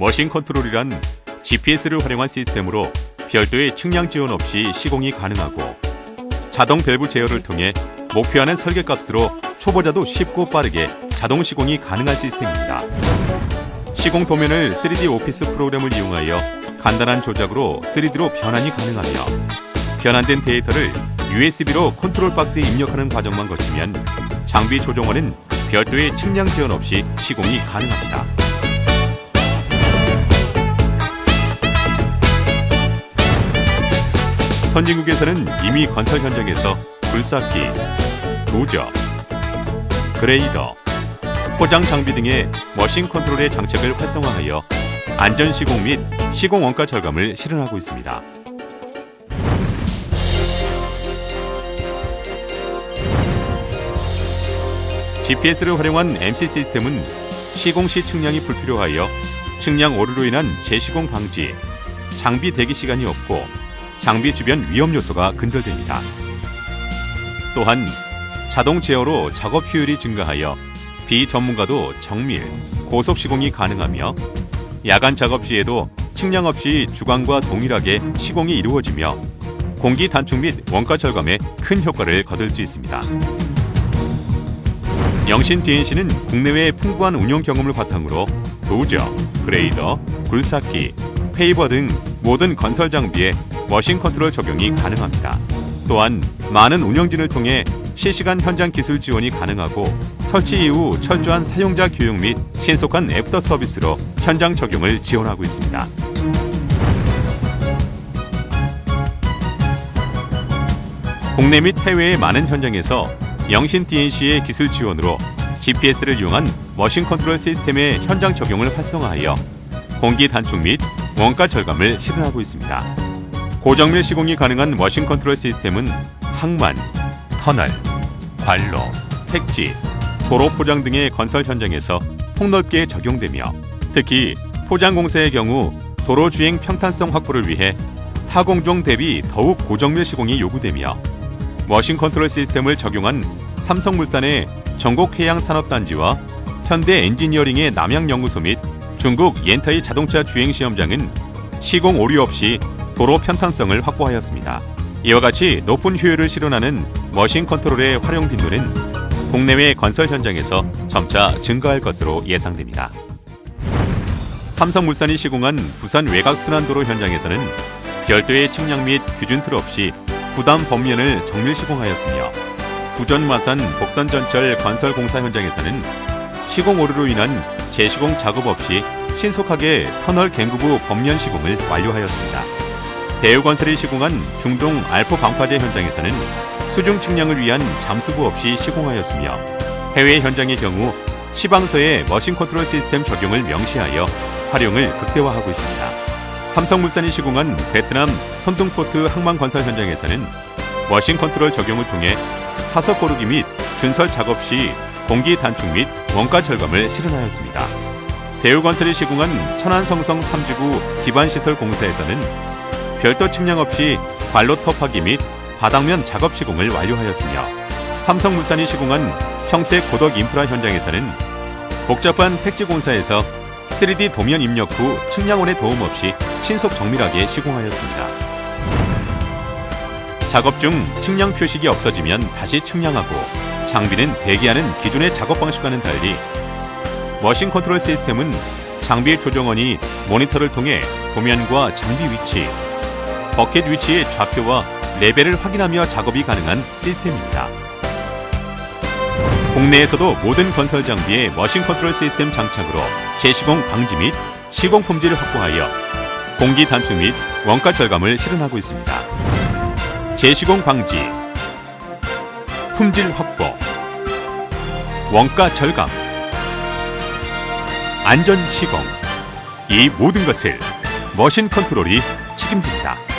머신 컨트롤이란 GPS를 활용한 시스템으로 별도의 측량 지원 없이 시공이 가능하고 자동 밸브 제어를 통해 목표하는 설계 값으로 초보자도 쉽고 빠르게 자동 시공이 가능한 시스템입니다. 시공 도면을 3D 오피스 프로그램을 이용하여 간단한 조작으로 3D로 변환이 가능하며 변환된 데이터를 USB로 컨트롤 박스에 입력하는 과정만 거치면 장비 조종원은 별도의 측량 지원 없이 시공이 가능합니다. 선진국에서는 이미 건설 현장에서 굴삭기, 도저, 그레이더, 포장 장비 등의 머신 컨트롤의 장착을 활성화하여 안전 시공 및 시공 원가 절감을 실현하고 있습니다. GPS를 활용한 MC 시스템은 시공 시 측량이 불필요하여 측량 오류로 인한 재시공 방지, 장비 대기 시간이 없고 장비 주변 위험 요소가 근절됩니다. 또한 자동 제어로 작업 효율이 증가하여 비전문가도 정밀, 고속 시공이 가능하며 야간 작업 시에도 측량 없이 주간과 동일하게 시공이 이루어지며 공기 단축 및 원가 절감에 큰 효과를 거둘 수 있습니다. 영신 DNC는 국내외 풍부한 운영 경험을 바탕으로 도저, 그레이더, 굴삭기, 페이버 등 모든 건설 장비에 머신 컨트롤 적용이 가능합니다. 또한 많은 운영진을 통해 실시간 현장 기술 지원이 가능하고 설치 이후 철저한 사용자 교육 및 신속한 애프터 서비스로 현장 적용을 지원하고 있습니다. 국내 및 해외의 많은 현장에서 영신 DNC의 기술 지원으로 GPS를 이용한 머신 컨트롤 시스템의 현장 적용을 활성화하여 공기 단축 및 원가 절감을 실현하고 있습니다. 고정밀 시공이 가능한 머신 컨트롤 시스템은 항만, 터널, 관로, 택지, 도로 포장 등의 건설 현장에서 폭넓게 적용되며 특히 포장 공사의 경우 도로 주행 평탄성 확보를 위해 타공종 대비 더욱 고정밀 시공이 요구되며 머신 컨트롤 시스템을 적용한 삼성물산의 전국 해양 산업단지와 현대 엔지니어링의 남양연구소 및 중국 옌타이 자동차 주행 시험장은 시공 오류 없이 도로 편탄성을 확보하였습니다. 이와 같이 높은 효율을 실현하는 머신 컨트롤의 활용 빈도는 국내외 건설 현장에서 점차 증가할 것으로 예상됩니다. 삼성물산이 시공한 부산 외곽 순환도로 현장에서는 별도의 측량 및 규준 틀 없이 부담 범면을 정밀 시공하였으며 부전 마산 복선전철 건설 공사 현장에서는 시공 오류로 인한 재시공 작업 없이 신속하게 터널 갱구부 범면 시공을 완료하였습니다. 대우건설이 시공한 중동 알포 방파제 현장에서는 수중 측량을 위한 잠수부 없이 시공하였으며 해외 현장의 경우 시방서의 머신 컨트롤 시스템 적용을 명시하여 활용을 극대화하고 있습니다. 삼성물산이 시공한 베트남 선둥포트 항만건설 현장에서는 머신 컨트롤 적용을 통해 사석 고르기 및 준설 작업 시 공기 단축 및 원가 절감을 실현하였습니다. 대우건설이 시공한 천안성성 3지구 기반시설 공사에서는 별도 측량 없이 관로 터 파기 및 바닥면 작업 시공을 완료하였으며 삼성물산이 시공한 평택 고덕 인프라 현장에서는 복잡한 택지 공사에서 3D 도면 입력 후 측량원의 도움 없이 신속 정밀하게 시공하였습니다. 작업 중 측량 표식이 없어지면 다시 측량하고 장비는 대기하는 기존의 작업 방식과는 달리 머신 컨트롤 시스템은 장비 조정원이 모니터를 통해 도면과 장비 위치, 버켓 위치의 좌표와 레벨을 확인하며 작업이 가능한 시스템입니다. 국내에서도 모든 건설 장비의 머신 컨트롤 시스템 장착으로 재시공 방지 및 시공 품질을 확보하여 공기 단축 및 원가 절감을 실현하고 있습니다. 재시공 방지, 품질 확보, 원가 절감, 안전 시공 이 모든 것을 머신 컨트롤이 책임집니다.